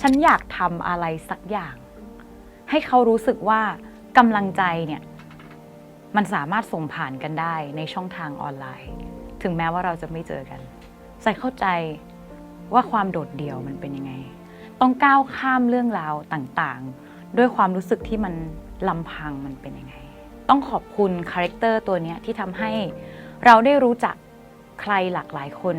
ฉันอยากทำอะไรสักอย่าง ให้เขารู้สึกว่ากำลังใจเนี่ยมันสามารถส่งผ่านกันได้ในช่องทางออนไลน์ ถึงแม้ว่าเราจะไม่เจอกันใส่เข้าใจว่าความโดดเดี่ยวมันเป็นยังไง ต้องก้าวข้ามเรื่องราวต่างๆ ด้วยความรู้สึกที่มันลำพังมันเป็นยังไง ต้องขอบคุณคาแรคเตอร์ตัวเนี้ยที่ทำให้เราได้รู้จักใครหลากหลายคน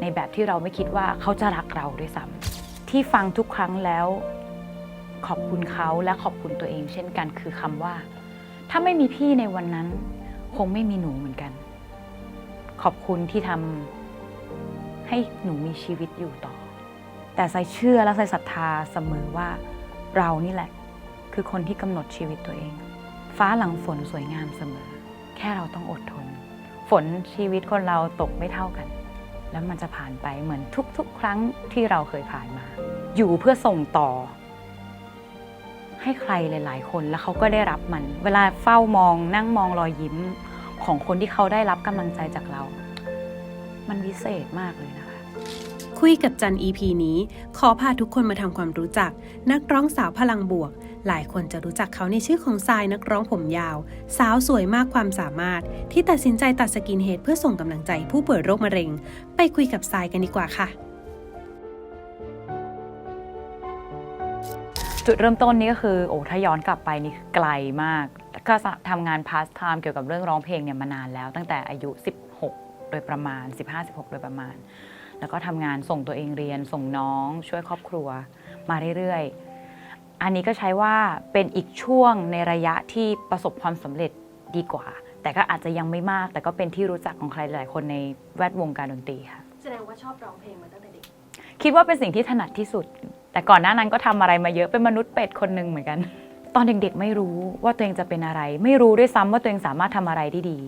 ในแบบที่เราไม่คิดว่าเขาจะรักเราด้วยซ้ำ ที่ฟังทุกครั้งแล้ว ขอบคุณเขาและขอบคุณตัวเองเช่นกันคือคำว่า ถ้าไม่มีพี่ในวันนั้น คงไม่มีหนูเหมือนกัน ขอบคุณที่ทำให้หนูมีชีวิตอยู่ต่อ แต่ใส่เชื่อและใส่ศรัทธาเสมอว่า เรานี่แหละ คือคนที่กำหนดชีวิตตัวเอง ฟ้าหลังฝนสวยงามเสมอ แค่เราต้องอดทน ฝนชีวิตคนเราตกไม่เท่ากัน แล้วมันจะผ่านไปเหมือนทุกๆ ครั้งที่เราเคยผ่านมา อยู่เพื่อส่งต่อ ให้ใครหลาย ๆ คนแล้วเขาก็ได้รับมัน เวลาเฝ้ามองนั่งมองรอยยิ้มของคนที่เขาได้รับกำลังใจจากเรา มันวิเศษมากเลยนะคะ คุยกับจัน EP นี้ ขอพาทุกคนมาทำความรู้จัก นักร้องสาวพลังบวก หลายคนจะรู้จักเขาในชื่อของทรายนักร้องผมยาว สาวสวยมากความสามารถ ที่ตัดสินใจตัดสกินเฮดเพื่อส่งกำลังใจผู้ป่วยโรคมะเร็ง ไปคุยกับทรายกันดีกว่าค่ะ จุดเริ่มต้นนี้ก็คือโอ้ถ้าย้อนกลับไปนี่ไกลมาก ก็ทำงานพาสไทม์เกี่ยวกับเรื่องร้องเพลงเนี่ยมานานแล้ว ตั้งแต่อายุ 16 โดยประมาณ 15-16 โดยประมาณ แล้วก็ทำงานส่งตัวเองเรียนส่งน้อง ช่วยครอบครัวมาเรื่อยๆ อันนี้ก็ใช้ว่าเป็นอีกช่วงในระยะที่ประสบความสำเร็จดีกว่า แต่ก็อาจจะยังไม่มาก แต่ก็เป็นที่รู้จักของใครหลายๆคนในแวดวงการดนตรีค่ะ แสดงว่าชอบร้องเพลงมาตั้งแต่เด็ก คิดว่าเป็นสิ่งที่ถนัดที่สุด แต่ก่อนหน้านั้นก็ทำอะไรมาเยอะเป็นมนุษย์เป็ดคนหนึ่งเหมือนกัน ตอนเด็กๆไม่รู้ว่าตัวเองจะเป็นอะไร ไม่รู้ด้วยซ้ำว่าตัวเองสามารถทำอะไรได้ดี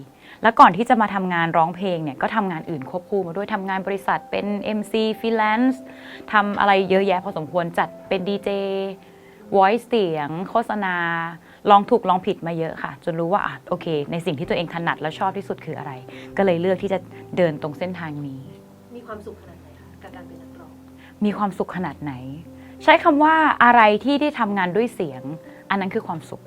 แล้วก่อนที่จะมาทำงานร้องเพลงเนี่ยก็ทำงานอื่นควบคู่มาด้วยทำงานบริษัทเป็น MC freelance ทำอะไรเยอะแยะพอสมควรจัดเป็นดีเจ voice เสียง โฆษณา ลองถูกลองผิดมาเยอะค่ะ จนรู้ว่าอะโอเค ในสิ่งที่ตัวเองถนัดแล้วชอบที่สุดคืออะไร ก็เลยเลือกที่จะเดินตรงเส้นทางนี้ มีความสุขขนาดไหนคะกับการเป็นนักร้อง มีความสุขขนาดไหน ใช้คำว่าอะไรที่ได้ทำงานด้วยเสียง อันนั้นคือความสุข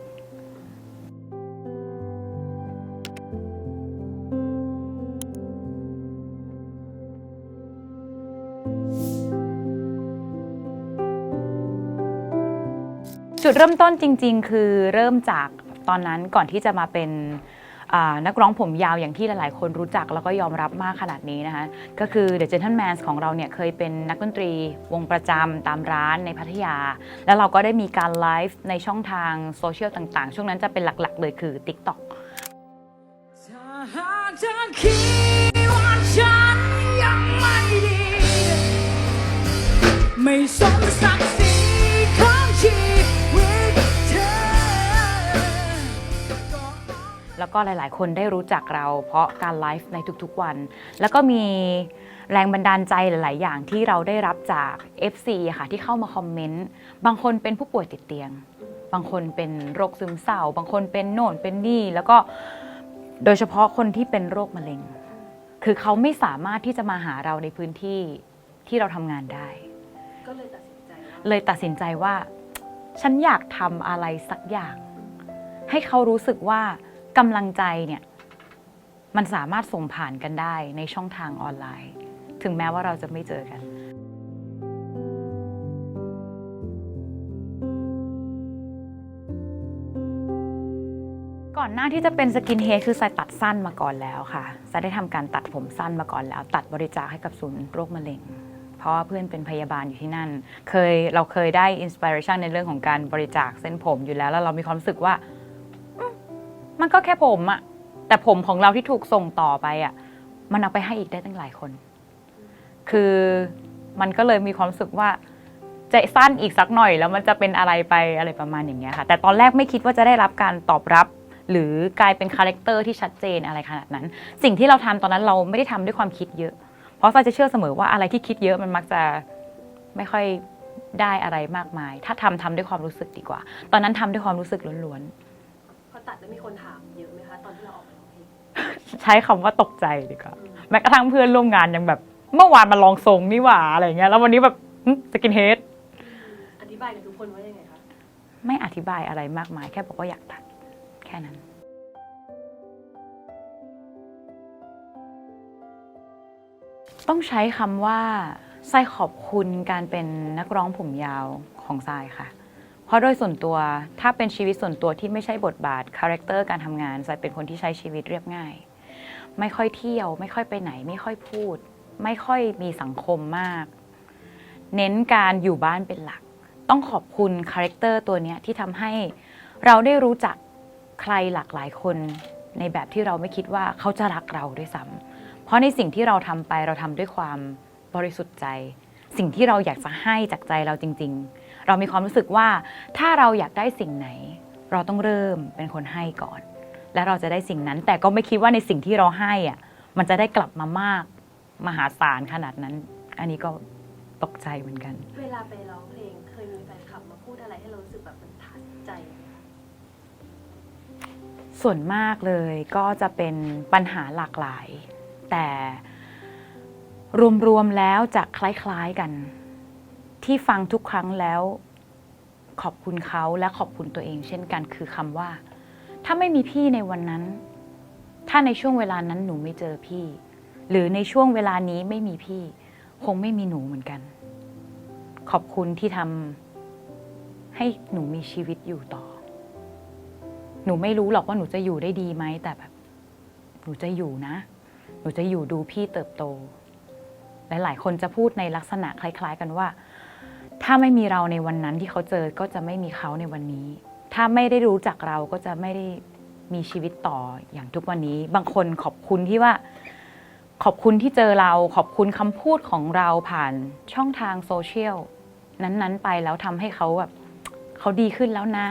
จุดเริ่มต้นจริง ๆ คือเริ่มจากตอนนั้นก่อนที่จะมาเป็นนักร้องผมยาวอย่างที่หลายๆ คนรู้จักแล้วก็ยอมรับมากขนาดนี้นะคะ ก็คือ The Gentleman ของเราเนี่ยเคยเป็นนักดนตรีวงประจำตามร้านในพัทยา แล้วเราก็ได้มีการไลฟ์ในช่องทางโซเชียลต่างๆ ช่วงนั้นจะเป็นหลักๆ เลยคือ TikTok ถ้าหากเธอคิดว่าฉันยังไม่ดีไม่สมศักดิ์ศรี แล้วก็หลายๆ คนได้รู้จักเรา เพราะการไลฟ์ในทุกๆวัน แล้วก็มีแรงบันดาลใจหลาย ๆ อย่างที่เราได้รับจาก FC อะค่ะที่เข้ามาคอมเมนต์บางคนเป็นผู้ป่วยติดเตียง บางคนเป็นโรคซึมเศร้า บางคนเป็นโน่นเป็นนี่ แล้วก็โดยเฉพาะคนที่เป็นโรคมะเร็ง คือเขาไม่สามารถที่จะมาหาเราในพื้นที่ที่เราทำงานได้ ก็เลยตัดสินใจว่าเลยตัดสินใจว่า ฉันอยากทำอะไรสักอย่าง ให้เขารู้สึกว่า กำลังใจเนี่ยมันสามารถส่งผ่านกันได้ในช่องทางออนไลน์ ถึงแม้ว่าเราจะไม่เจอกันก่อนหน้าที่จะเป็นสกินเฮดคือสายตัดสั้นมาก่อนแล้วค่ะสายได้ทำการตัดผมสั้นมาก่อนแล้ว ตัดบริจาคให้กับศูนย์โรคมะเร็ง เพราะว่าเพื่อนเป็นพยาบาลอยู่ที่นั่น เคยเราเคยได้อินสปิเรชันในเรื่องของการบริจาคเส้นผมอยู่แล้ว แล้วเรามีความรู้สึกว่า มันก็แค่ผมอะแต่ผมของเราที่ถูกส่งต่อไปอะมันเอาไปให้อีกได้ตั้งหลายคน คือมันก็เลยมีความรู้สึกว่าจะสั้นอีกสักหน่อยแล้วมันจะเป็นอะไรไปอะไรประมาณอย่างเงี้ยค่ะ แต่ตอนแรกไม่คิดว่าจะได้รับการตอบรับ หรือกลายเป็นคาแรคเตอร์ที่ชัดเจนอะไรขนาดนั้น สิ่งที่เราทำตอนนั้นเราไม่ได้ทำด้วยความคิดเยอะ เพราะซาจะเชื่อเสมอว่าอะไรที่คิดเยอะมันมักจะไม่ค่อยได้อะไรมากมาย ถ้าทำทำด้วยความรู้สึกดีกว่า ตอนนั้นทำด้วยความรู้สึกล้วนพอ ตัดแล้วมีคนถามเยอะไหมคะตอนที่เราออกมาร้องเพลงๆใช้คำว่าตกใจดีกว่าแม้กระทั่งเพื่อนร่วมงานยังแบบ เมื่อวานมาลองทรงนี่หว่าอะไรเงี้ยแล้ววันนี้แบบสกินเฮดธิบายกับทุกคนว่ายังไงคะไม่อธิบายอะไรมากมาย แค่บอกว่าอยากตัดแค่นั้น ต้องใช้คำว่าทรายขอบคุณการเป็นนักร้องผมยาวของทรายค่ะ เพราะโดยส่วนตัวถ้าเป็นชีวิตส่วนตัวที่ไม่ใช่บทบาทคาแรคเตอร์การทำงานทรายเป็นคนที่ใช้ชีวิตเรียบง่าย ไม่ค่อยเที่ยว ไม่ค่อยไปไหน ไม่ค่อยพูด ไม่ค่อยมีสังคมมาก เน้นการอยู่บ้านเป็นหลัก ต้องขอบคุณคาแรคเตอร์ตัวนี้ที่ทำให้เราได้รู้จักใครหลากหลายคนในแบบที่เราไม่คิดว่าเขาจะรักเราด้วยซ้ำเพราะในสิ่งที่เราทำไปเราทำด้วยความบริสุทธิ์ใจ สิ่งที่เราอยากจะให้จากใจเราจริง ๆ เรามีความรู้สึกว่าถ้าเราอยากได้สิ่งไหน เราต้องเริ่มเป็นคนให้ก่อน และเราจะได้สิ่งนั้น แต่ก็ไม่คิดว่าในสิ่งที่เราให้อะมันจะได้กลับมามากมหาศาลขนาดนั้น อันนี้ก็ตกใจเหมือนกัน เวลาไปร้องเพลงเคยมีแฟนคลับมาพูดอะไรให้เรารู้สึกแบบมันทัดใจไหมคะส่วนมากเลยก็จะเป็นปัญหาหลากหลาย แต่รวมๆแล้วจะคล้ายๆกัน ที่ฟังทุกครั้งแล้ว ขอบคุณเขาและขอบคุณตัวเอง เช่นกันคือคำว่า ถ้าไม่มีพี่ในวันนั้น ถ้าในช่วงเวลานั้นหนูไม่เจอพี่ หรือในช่วงเวลานี้ไม่มีพี่ คงไม่มีหนูเหมือนกัน ขอบคุณที่ทำให้หนูมีชีวิตอยู่ต่อ หนูไม่รู้หรอกว่าหนูจะอยู่ได้ดีไหมแต่แบบ หนูจะอยู่นะ หนูจะอยู่ดูพี่เติบโตและหลายคนจะพูดในลักษณะคล้าย ๆ กันว่า ถ้าไม่มีเราในวันนั้นที่เขาเจอก็จะไม่มีเขาในวันนี้ ถ้าไม่ได้รู้จักเราก็จะไม่ได้มีชีวิตต่ออย่างทุกวันนี้ บางคนขอบคุณที่ว่า ขอบคุณที่เจอเรา ขอบคุณคำพูดของเราผ่านช่องทางโซเชียลนั้นๆ ไปแล้วทำให้เขาแบบเขาดีขึ้นแล้วนะ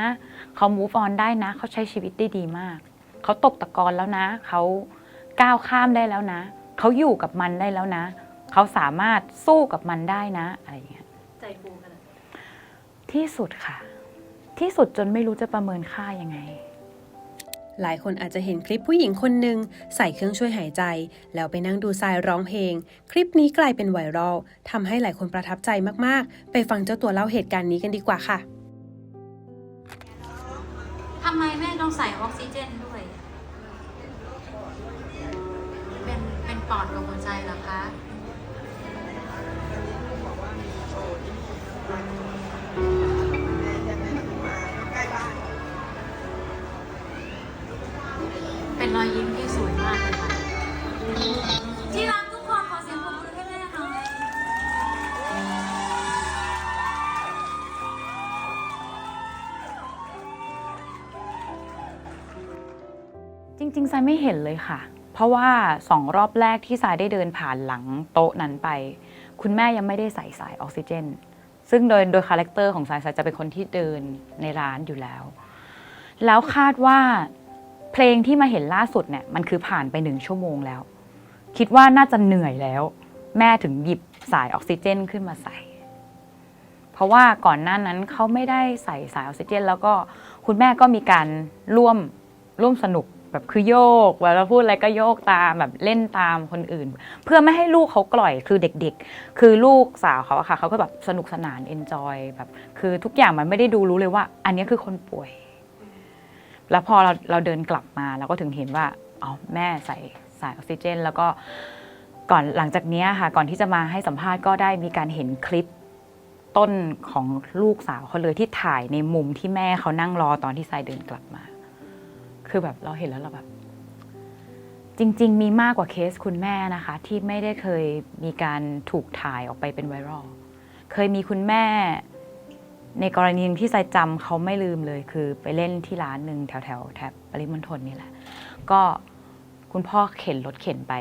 เขา move on ได้นะ เขาใช้ชีวิตได้ดีมาก เขาตกตะกอนแล้วนะ เขาก้าวข้ามได้แล้วนะ เขาอยู่กับมันได้แล้วนะ เขาสามารถสู้กับมันได้นะ อะไรอย่างเงี้ย ใจฟูไหน ที่สุดค่ะ ที่สุดจนไม่รู้จะประเมินค่ายังไง หลายคนอาจจะเห็นคลิปผู้หญิงคนหนึ่งใส่เครื่องช่วยหายใจ แล้วไปนั่งดูทรายร้องเพลง คลิปนี้กลายเป็นไวรัลทำให้หลายคนประทับใจมากๆ ไปฟังเจ้าตัวเล่าเหตุการณ์นี้กันดีกว่าค่ะทำไมแม่ต้องใส่ออกซิเจนด้วย เป็นเป็นปอดกับหัวใจเหรอคะ เป็นรอยยิ้มที่สวยมากเลยค่ะ ที่รักทุกคนขอเสียงปรบมือให้แม่หน่อยจริงๆทรายไม่เห็นเลยค่ะ เพราะว่าสองรอบแรกที่ทรายได้เดินผ่านหลังโต๊ะนั้นไป คุณแม่ยังไม่ได้ใส่สายออกซิเจน ซึ่งโดยโดยคาแรคเตอร์ของสายสายจะเป็นคนที่เดินในร้านอยู่แล้ว แล้วคาดว่าเพลงที่มาเห็นล่าสุดเนี่ยมันคือผ่านไปหนึ่งชั่วโมงแล้ว คิดว่าน่าจะเหนื่อยแล้ว แม่ถึงหยิบสายออกซิเจนขึ้นมาใส่ เพราะว่าก่อนหน้านั้นเขาไม่ได้ใส่สายออกซิเจน แล้วก็คุณแม่ก็มีการร่วมร่วมสนุก แบบคือโยกเวลาพูดอะไรก็โยกตามแบบเล่นตามคนอื่น เพื่อไม่ให้ลูกเขากล่อยคือเด็ก ๆ คือลูกสาวเขาอะค่ะเขาก็แบบสนุกสนานเอนจอยแบบคือทุกอย่างมันไม่ได้ดูรู้เลยว่า อันนี้คือคนป่วย แล้วพอเราเราเดินกลับมาเราก็ถึงเห็นว่าอ๋อแม่ใส่สายออกซิเจน แล้วก็ก่อนหลังจากเนี้ยค่ะ ก่อนที่จะมาให้สัมภาษณ์ก็ได้มีการเห็นคลิปต้นของลูกสาวเขาเลยที่ถ่ายในมุมที่แม่เขานั่งรอตอนที่ทรายเดินกลับมา คือแบบเราเห็นแล้วเราแบบ จริง ๆ มีมากกว่าเคสคุณแม่นะคะ ที่ไม่ได้เคยมีการถูกถ่ายออกไปเป็นไวรัลเคยมีคุณแม่ ในกรณีหนึ่งที่ทรายจำเขาไม่ลืมเลย คือไปเล่นที่ร้านหนึ่งแถวแถวแถบปริมณฑลนี่แหละ ก็คุณพ่อเข็นรถเข็นไป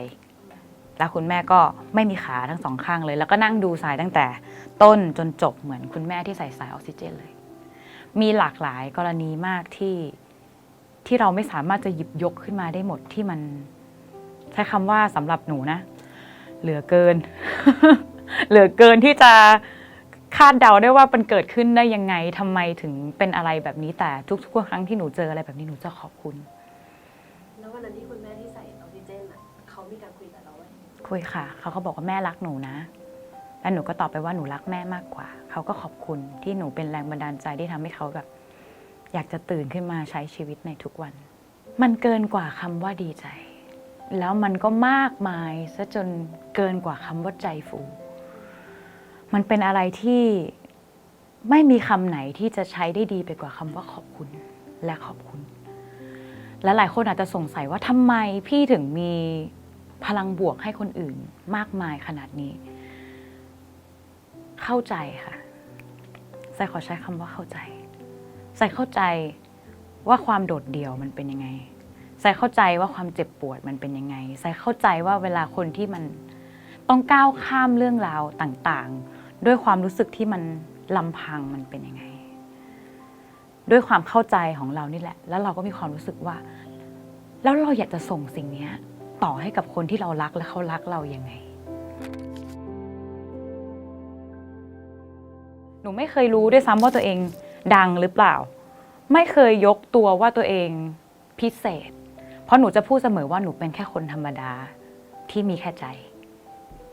แล้วคุณแม่ก็ไม่มีขาทั้งสองข้างเลย แล้วก็นั่งดูสายตั้งแต่ต้นจนจบเหมือนคุณแม่ที่ใส่สายออกซิเจนเลย มีหลากหลายกรณีมากที่ ที่เราไม่สามารถจะหยิบยกขึ้นมาได้หมดที่มัน ใช้คำว่าสำหรับหนูนะ เหลือเกิน เหลือเกินที่จะคาดเดาได้ว่ามันเกิดขึ้นได้ยังไงทำไมถึงเป็นอะไรแบบนี้แต่ทุกๆครั้งที่หนูเจออะไรแบบนี้หนูจะขอบคุณ แล้ววันนั้นที่คุณแม่ที่ใส่ออกซิเจนอะเขามีการคุยกับเราไหมคุยค่ะ เขาก็บอกว่าแม่รักหนูนะ แล้วหนูก็ตอบไปว่าหนูรักแม่มากกว่า เขาก็ขอบคุณที่หนูเป็นแรงบันดาลใจที่ทำให้เขาแบบ อยากจะตื่นขึ้นมาใช้ชีวิตในทุกวัน มันเกินกว่าคำว่าดีใจ แล้วมันก็มากมายซะจนเกินกว่าคำว่าใจฟู มันเป็นอะไรที่ไม่มีคำไหนที่จะใช้ได้ดีไปกว่าคำว่าขอบคุณและขอบคุณ และหลายคนอาจจะสงสัยว่าทำไมพี่ถึงมีพลังบวกให้คนอื่นมากมายขนาดนี้ เข้าใจค่ะใส่ขอใช้คำว่าเข้าใจ ใส่เข้าใจว่าความโดดเดี่ยวมันเป็นยังไง ใส่เข้าใจว่าความเจ็บปวดมันเป็นยังไง ใส่เข้าใจว่าเวลาคนที่มันต้องก้าวข้ามเรื่องราวต่างๆ ด้วยความรู้สึกที่มันลำพังมันเป็นยังไง ด้วยความเข้าใจของเรานี่แหละ แล้วเราก็มีความรู้สึกว่า แล้วเราอยากจะส่งสิ่งนี้ต่อให้กับคนที่เรารักและเขารักเรายังไง หนูไม่เคยรู้ด้วยซ้ำว่าตัวเอง ดังหรือเปล่า ไม่เคยยกตัวว่าตัวเองพิเศษ เพราะหนูจะพูดเสมอว่าหนูเป็นแค่คนธรรมดาที่มีแค่ใจ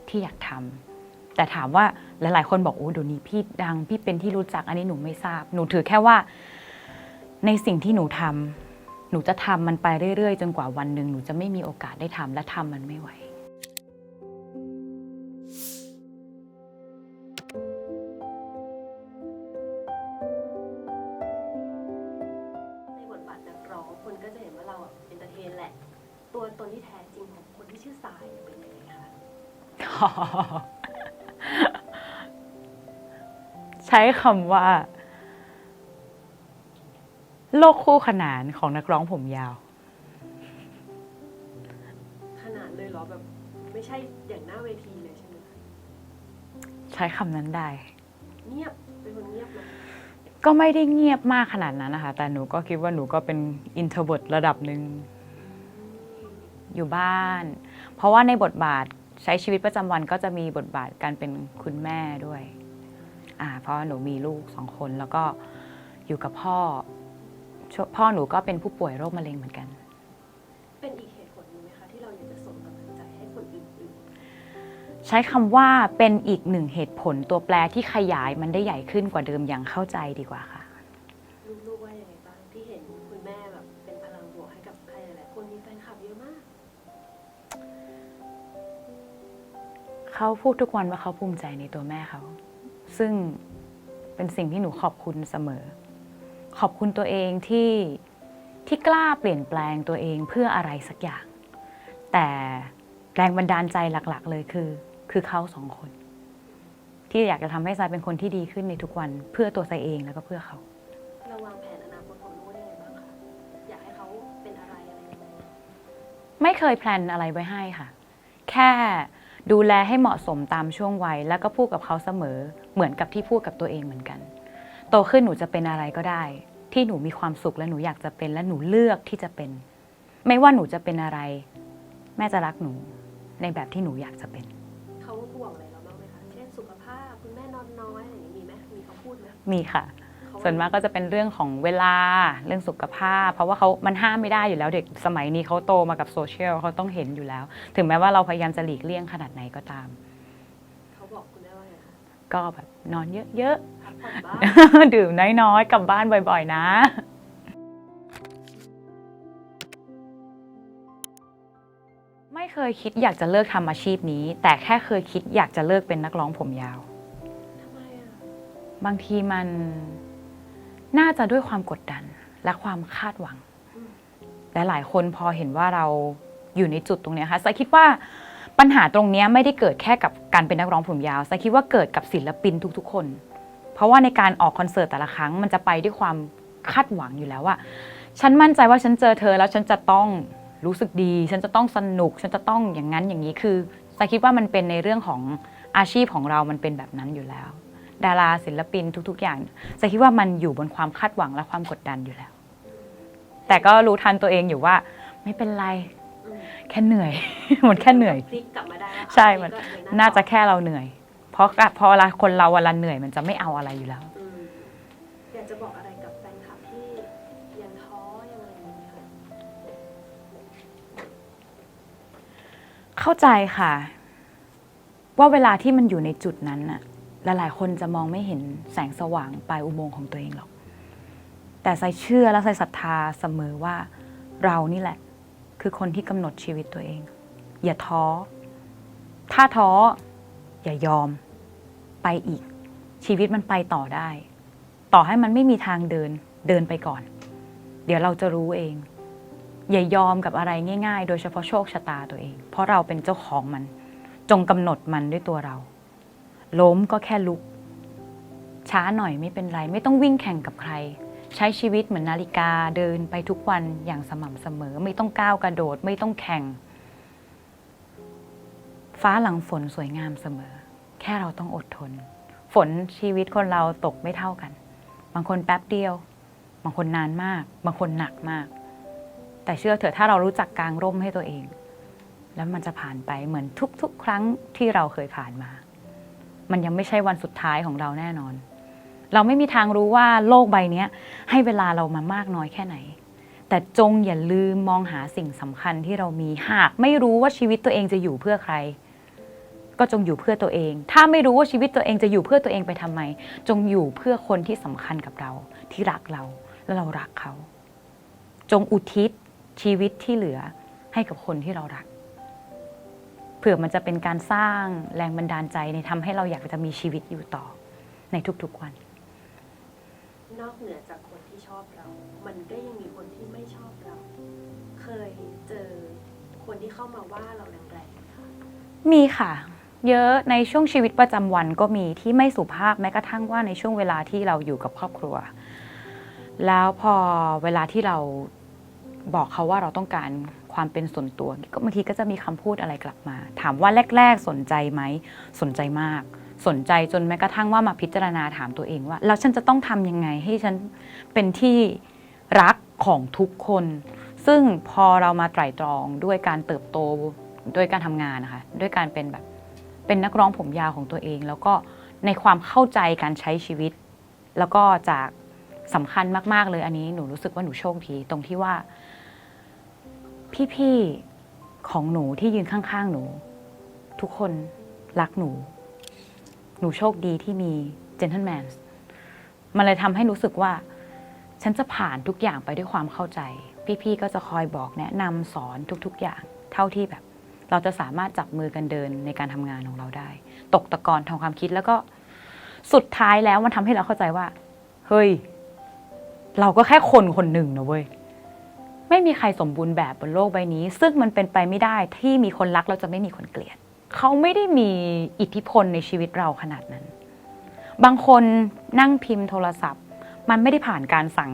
ที่อยากทำแต่ถามว่าหลาย ๆ คนบอกโอ้เดี๋ยวนี้พี่ดัง พี่เป็นที่รู้จักอันนี้หนูไม่ทราบ หนูถือแค่ว่า ในสิ่งที่หนูทำหนูจะทำมันไปเรื่อย ๆ จนกว่าวันหนึ่งหนูจะไม่มีโอกาสได้ทำและทำมันไม่ไหว ใช้คำว่า โลกคู่ขนานของนักร้องผมยาว ขนาดเลยเหรอแบบ ไม่ใช่อย่างหน้าเวทีเลยใช่ไหมคะใช้คำนั้นได้ เงียบเป็นคนเงียบไหมก็ไม่ได้เงียบมากขนาดนั้นนะคะ แต่หนูก็คิดว่าหนูก็เป็นอินโทรเวิร์ระดับหนึ่งอยู่บ้าน เพราะว่าในบทบาท ใช้ชีวิตประจำวันก็จะมีบทบาทการเป็นคุณแม่ด้วยอ่าเพราะว่าหนูมีลูกสองคนแล้วก็อยู่กับพ่อช่วงพ่อหนูก็เป็นผู้ป่วยโรคมะเร็งเหมือนกัน เป็นอีกเหตุผลหนึงไหมคะที่เราอยากจะส่งกำลังใจให้คนอื่นใช้คำว่าเป็นอีกหนึ่งเหตุผลตัวแปรที่ขยายมันได้ใหญ่ขึ้นกว่าเดิมอย่างเข้าใจดีกว่าค่ะ ๆลูกๆว่ายังไงบ้างที่เห็น เขาพูดทุกวันว่าเขาภูมิใจในตัวแม่เขา ซึ่งเป็นสิ่งที่หนูขอบคุณเสมอ ขอบคุณตัวเองที่ที่กล้าเปลี่ยนแปลงตัวเองเพื่ออะไรสักอย่าง แต่แรงบันดาลใจหลัก ๆ เลยคือ คือเขาสองคน ที่อยากจะทำให้ทรายเป็นคนที่ดีขึ้นในทุกวัน เพื่อตัวทรายเองแล้วก็เพื่อเขา เราวางแผนอนาคตของลูกยังไงบ้างคะอยากให้เขาเป็นอะไรอะไรยังไงไม่เคยแพลนอะไรไว้ให้ค่ะ แค่ ดูแลให้เหมาะสมตามช่วงวัย แล้วก็พูดกับเขาเสมอ เหมือนกับที่พูดกับตัวเองเหมือนกัน โตขึ้นหนูจะเป็นอะไรก็ได้ ที่หนูมีความสุขและหนูอยากจะเป็นและหนูเลือกที่จะเป็น ไม่ว่าหนูจะเป็นอะไร แม่จะรักหนูในแบบที่หนูอยากจะเป็น เขาห่วงอะไรเราบ้างไหมคะ เช่นสุขภาพคุณแม่นอนน้อยอะไรอย่างนี้มีไหมมีเขาพูดไหมมีค่ะเขา ส่วนมากก็จะเป็นเรื่องของเวลาเรื่องสุขภาพ เพราะว่าเขามันห้ามไม่ได้อยู่แล้วเด็กสมัยนี้เขาโตมากับโซเชียลเขาต้องเห็นอยู่แล้ว ถึงแม้ว่าเราพยายามจะหลีกเลี่ยงขนาดไหนก็ตาม เขาบอกคุณแม่ว่าไงคะก็แบบนอนเยอะพักผ่อนบ้างๆ ดื่มน้อยๆกลับบ้านบ่อย ๆ นะ ไม่เคยคิดอยากจะเลิกทำอาชีพนี้ แต่แค่เคยคิดอยากจะเลิกเป็นนักร้องผมยาว ทำไมอะ บางทีมัน น่าจะด้วยความกดดันและความคาดหวังและหลายคนพอเห็นว่าเราอยู่ในจุดตรงนี้ค่ะไซคิดว่าปัญหาตรงนี้ไม่ได้เกิดแค่กับการเป็นนักร้องผมยาวไซคิดว่าเกิดกับศิลปินทุก ๆ คน เพราะว่าในการออกคอนเสิร์ตแต่ละครั้ง มันจะไปด้วยความคาดหวังอยู่แล้วว่า ฉันมั่นใจว่าฉันเจอเธอแล้วฉันจะต้องรู้สึกดี ฉันจะต้องสนุก ฉันจะต้องอย่างนั้นอย่างนี้คือไซคิดว่ามันเป็นในเรื่องของอาชีพของเรามันเป็นแบบนั้นอยู่แล้ว ดาราศิลปินทุก ๆ อย่างไซคิดว่ามันอยู่บนความคาดหวังและความกดดันอยู่แล้ว แต่ก็รู้ทันตัวเองอยู่ว่า ไม่เป็นไรอืมแค่เหนื่อย มันแค่เหนื่อย พลิกกลับมาได้ว่าใช่มันก็เดิหน่าจะต่อแค่เราเหนื่อย เพราะพอเวลาคนเราเวลาเหนื่อยมันจะไม่เอาอะไรอยู่แล้ว อืมอยากจะบอกอะไรกับแฟนคลับที่ยังท้อยังอะไรอย่างนี้ยค่ะเข้าใจค่ะ ว่าเวลาที่มันอยู่ในจุดนั้นน่ะ หลายๆ คนจะมองไม่เห็นแสงสว่างปลายอุโมงค์ของตัวเองหรอก แต่ใส่เชื่อและใส่ศรัทธาเสมอว่าเรานี่แหละ คือคนที่กำหนดชีวิตตัวเอง อย่าท้อ ถ้าท้อ อย่ายอม ไปอีก ชีวิตมันไปต่อได้ ต่อให้มันไม่มีทางเดิน เดินไปก่อน เดี๋ยวเราจะรู้เอง อย่ายอมกับอะไรง่าย ๆ โดยเฉพาะโชคชะตาตัวเอง เพราะเราเป็นเจ้าของมัน จงกำหนดมันด้วยตัวเรา ล้มก็แค่ลุก ช้าหน่อยไม่เป็นไร ไม่ต้องวิ่งแข่งกับใคร ใช้ชีวิตเหมือนนาฬิกาเดินไปทุกวันอย่างสม่ำเสมอ ไม่ต้องก้าวกระโดด ไม่ต้องแข่ง ฟ้าหลังฝนสวยงามเสมอ แค่เราต้องอดทน ฝนชีวิตคนเราตกไม่เท่ากัน บางคนแป๊บเดียว บางคนนานมาก บางคนหนักมาก แต่เชื่อเถอะถ้าเรารู้จักกางร่มให้ตัวเอง แล้วมันจะผ่านไปเหมือนทุกๆ ครั้งที่เราเคยผ่านมา มันยังไม่ใช่วันสุดท้ายของเราแน่นอน เราไม่มีทางรู้ว่าโลกใบนี้ให้เวลาเรามามากน้อยแค่ไหน แต่จงอย่าลืมมองหาสิ่งสำคัญที่เรามีหากไม่รู้ว่าชีวิตตัวเองจะอยู่เพื่อใคร ก็จงอยู่เพื่อตัวเอง ถ้าไม่รู้ว่าชีวิตตัวเองจะอยู่เพื่อตัวเองไปทำไม จงอยู่เพื่อคนที่สำคัญกับเรา ที่รักเราและเรารักเขา จงอุทิศชีวิตที่เหลือให้กับคนที่เรารัก เผื่อมันจะเป็นการสร้างแรงบันดาลใจในทำให้เราอยากจะมีชีวิตอยู่ต่อในทุกๆวัน นอกเหนือจากคนที่ชอบเรา มันก็ยังมีคนที่ไม่ชอบเรา เคยเจอคนที่เข้ามาว่าเราแรงๆไหมคะมีค่ะ เยอะในช่วงชีวิตประจำวันก็มีที่ไม่สุภาพแม้กระทั่งว่าในช่วงเวลาที่เราอยู่กับครอบครัว แล้วพอเวลาที่เราบอกเขาว่าเราต้องการ ความเป็นส่วนตัวก็บางทีก็จะมีคำพูดอะไรกลับมา ถามว่าแรก ๆ สนใจไหมสนใจมาก สนใจจนแม้กระทั่งว่ามาพิจารณาถามตัวเองว่า แล้วฉันจะต้องทำยังไงให้ฉันเป็นที่รักของทุกคน ซึ่งพอเรามาไตร่ตรองด้วยการเติบโตด้วยการทำงานนะคะด้วยการเป็นแบบเป็นนักร้องผมยาวของตัวเอง แล้วก็ในความเข้าใจการใช้ชีวิต แล้วก็จากสำคัญมาก ๆ เลยอันนี้หนูรู้สึกว่าหนูโชคดีตรงที่ว่า พี่ๆของหนูที่ยืนข้างๆหนู ทุกคนรักหนู หนูโชคดีที่มีเจน t l e m แมนมันเลยทำให้รู้สึกว่า ฉันจะผ่านทุกอย่างไปด้วยความเข้าใจ พี่ๆก็จะคอยบอกแนะนำสอนทุกๆอย่าง เท่าที่แบบ เราจะสามารถจับมือกันเดินในการทำงานของเราได้ ตกตะกอนทางความคิดแล้วก็สุดท้ายแล้วมันทำให้เราเข้าใจว่า เฮ้ย เราก็แค่คนคนหนึ่งนะเว้ย ไม่มีใครสมบูรณ์แบบบนโลกใบนี้ ซึ่งมันเป็นไปไม่ได้ที่มีคนรักเราจะไม่มีคนเกลียด เขาไม่ได้มีอิทธิพลในชีวิตเราขนาดนั้น บางคนนั่งพิมพ์โทรศัพท์ มันไม่ได้ผ่านการสั่ง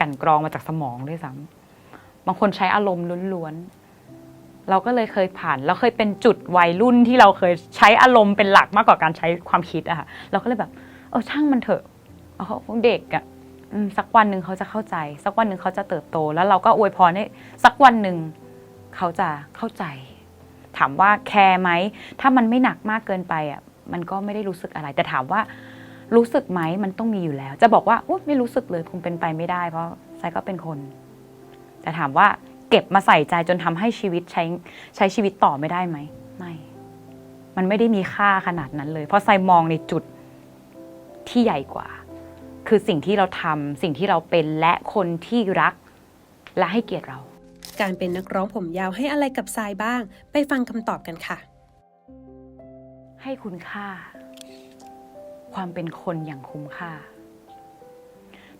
กันกรองมาจากสมองด้วยซ้ำบางคนใช้อารมณ์ล้วนๆเราก็เลยเคยผ่าน เราเคยเป็นจุดวัยรุ่นที่เราเคยใช้อารมณ์เป็นหลักมากกว่าการใช้ความคิดอะค่ะเราก็เลยแบบเออช่างมันเถอะเอาเขาเด็กอะ อืมสักวันหนึ่งเขาจะเข้าใจ สักวันหนึ่งเขาจะเติบโต แล้วเราก็อวยพรให้สักวันหนึ่งเขาจะเข้าใจ ถามว่าแคร์ไหมถ้ามันไม่หนักมากเกินไปอะมันก็ไม่ได้รู้สึกอะไร แต่ถามว่ารู้สึกไหมมันต้องมีอยู่แล้ว จะบอกว่าอุ๊ยไม่รู้สึกเลยคงเป็นไปไม่ได้ เพราะไซก็เป็นคน แต่ถามว่าเก็บมาใส่ใจจนทำให้ชีวิตใช้ใช้ชีวิตต่อไม่ได้ไหมไม่ มันไม่ได้มีค่าขนาดนั้นเลย เพราะไซมองในจุดที่ใหญ่กว่า คือสิ่งที่เราทำสิ่งที่เราเป็นและคนที่รัก และให้เกียรติเรา การเป็นนักร้องผมยาวให้อะไรกับทรายบ้าง ไปฟังคำตอบกันค่ะ ให้คุณค่า ความเป็นคนอย่างคุ้มค่า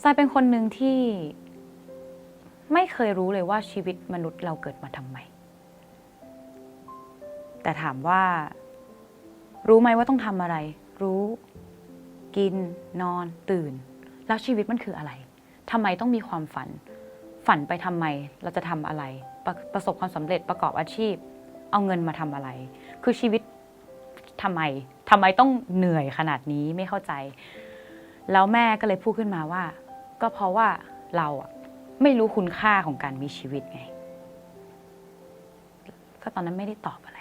ทรายเป็นคนหนึ่งที่ไม่เคยรู้เลยว่าชีวิตมนุษย์เราเกิดมาทำไม แต่ถามว่า รู้ไหมว่าต้องทำอะไร รู้ กิน นอน ตื่น แล้วชีวิตมันคืออะไรทำไมต้องมีความฝัน ฝันไปทำไม เราจะทำอะไรปรประสบความสำเร็จประกอบอาชีพ เอาเงินมาทำอะไร คือชีวิตทำไมทำไมต้องเหนื่อยขนาดนี้ไม่เข้าใจ แล้วแม่ก็เลยพูดขึ้นมาว่า ก็เพราะว่าเราอะไม่รู้คุณค่าของการมีชีวิตไง ก็ตอนนั้นไม่ได้ตอบอะไร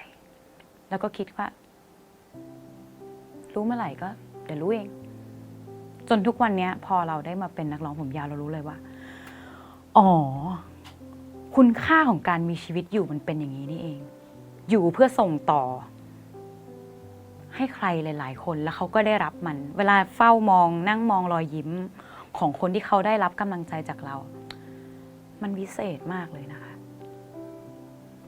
แล้วก็คิดว่า รู้เมื่อไหร่ก็เดี๋ยวรู้เอง จนทุกวันเนี้ย พอเราได้มาเป็นนักร้องผมยาวเรารู้เลยว่า อ๋อ คุณค่าของการมีชีวิตอยู่มันเป็นอย่างนี้นี่เอง อยู่เพื่อส่งต่อ ให้ใครหลาย ๆ คนแล้วเขาก็ได้รับมัน เวลาเฝ้ามองนั่งมองรอยยิ้มของคนที่เขาได้รับกำลังใจจากเรา มันวิเศษมากเลยนะคะ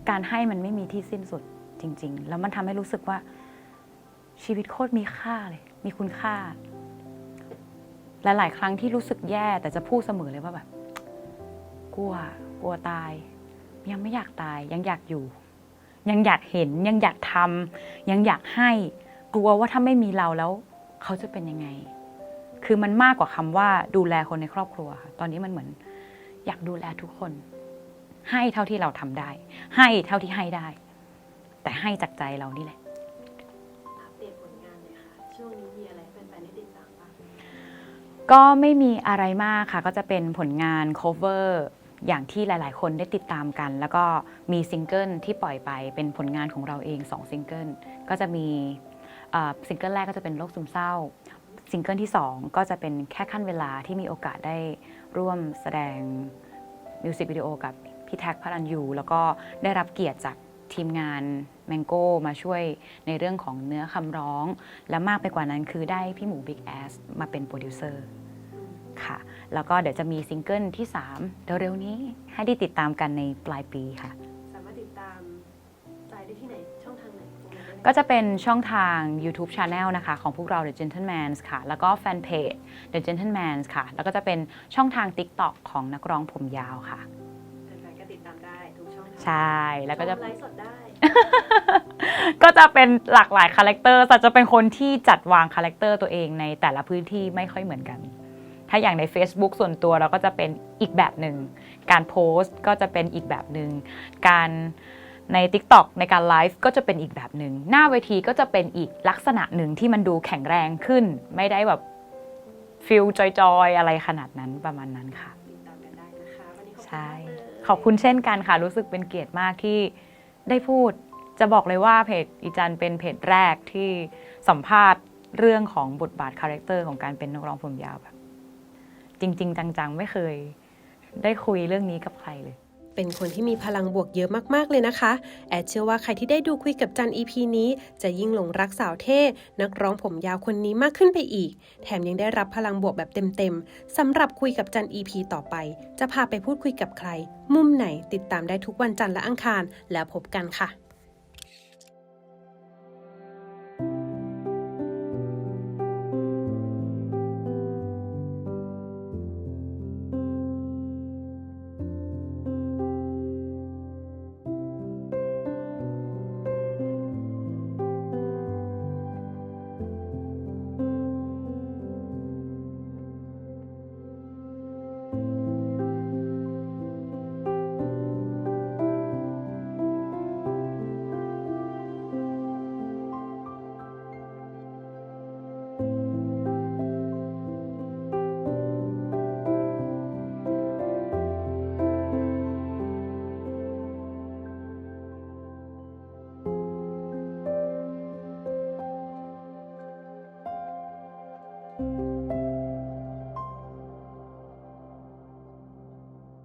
การให้มันไม่มีที่สิ้นสุดจริง ๆ แล้วมันทำให้รู้สึกว่าชีวิตโคตรมีค่าเลย มีคุณค่า หลายครั้งที่รู้สึกแย่แต่จะพูดเสมอเลยว่าแบบ กลัว กลัวตาย ยังไม่อยากตาย ยังอยากอยู่ ยังอยากเห็น ยังอยากทำยังอยากให้ กลัวว่าถ้าไม่มีเราแล้ว เขาจะเป็นยังไง คือมันมากกว่าคำว่าดูแลคนในครอบครัวค่ะ ตอนนี้มันเหมือน อยากดูแลทุกคน ให้เท่าที่เราทำได้ ให้เท่าที่ให้ได้ แต่ให้จากใจเรานี่แหละอัปเดตผลงานเลยค่ะช่วงนี้ ก็ไม่มีอะไรมากค่ะ ก็จะเป็นผลงาน cover อย่างที่หลาย ๆ คนได้ติดตามกัน แล้วก็มีซิงเกิลที่ปล่อยไปเป็นผลงานของเราเอง2ซิงเกิลก็จะมีซิงเกิลแรกก็จะเป็นโรคซึมเศร้าซิงเกิลที่ 2 ก็จะเป็นแค่ขั้นเวลาที่มีโอกาสได้ร่วมแสดงมิวสิกวิดีโอกับพี่แท็กพระรันยูแล้วก็ได้รับเกียรติจากทีมงาน Mango มาช่วยในเรื่องของเนื้อคำร้อง และมากไปกว่านั้นคือได้พี่หมู Big Ass มาเป็นโปรดิวเซอร์ค่ะ แล้วก็เดี๋ยวจะมีซิงเกิลที่ 3 เร็วๆนี้ให้ได้ติดตามกันในปลายปีค่ะ สามารถติดตามใจได้ที่ไหน ช่องทางไหนตรงไหนได้ไหมก็จะเป็นช่องทาง YouTube Channel นะคะของพวกเรา The Gentlemans ค่ะ แล้วก็แฟนเพจ The Gentlemans ค่ะ แล้วก็จะเป็นช่องทาง TikTok ของนักร้องผมยาวค่ะ แฟนๆก็ติดตามได้ทุกช่องทางใช่แล้วก็จะ ชมไลฟ์สดได้ ก็จะเป็นหลากหลายคาแรคเตอร์แต่จะเป็นคนที่จัดวางคาแรคเตอร์ตัวเองในแต่ละพื้นที่ไม่ค่อยเหมือนกัน ถ้าอย่างใน Facebook ส่วนตัวเราก็จะเป็นอีกแบบหนึ่ง การโพสต์ก็จะเป็นอีกแบบหนึ่ง การใน TikTok ในการไลฟ์ก็จะเป็นอีกแบบหนึ่ง หน้าเวทีก็จะเป็นอีกลักษณะหนึ่งที่มันดูแข็งแรงขึ้น ไม่ได้แบบฟิลจอยๆ อะไรขนาดนั้นประมาณนั้นค่ะ ติดตามกันได้นะคะวันนี้ขอบคุณใช่มากเลย ขอบคุณเช่นกันค่ะ รู้สึกเป็นเกียรติมากที่ ได้พูดจะบอกเลยว่าเพจอีจันเป็นเพจแรกที่สัมภาษณ์เรื่องของบทบาทคาแรคเตอร์ของการเป็นนักร้องผมยาวแบบจริง ๆ จัง ๆ ไม่เคยได้คุยเรื่องนี้กับใครเลย เป็นคนที่มีพลังบวกเยอะมากๆเลยนะคะ แอดเชื่อว่าใครที่ได้ดูคุยกับจัน EP นี้ จะยิ่งหลงรักสาวเท่ นักร้องผมยาวคนนี้มากขึ้นไปอีก แถมยังได้รับพลังบวกแบบเต็มๆสำหรับคุยกับจัน EP ต่อไป จะพาไปพูดคุยกับใคร มุมไหนติดตามได้ทุกวันจันทร์และอังคาร แล้วพบกันค่ะ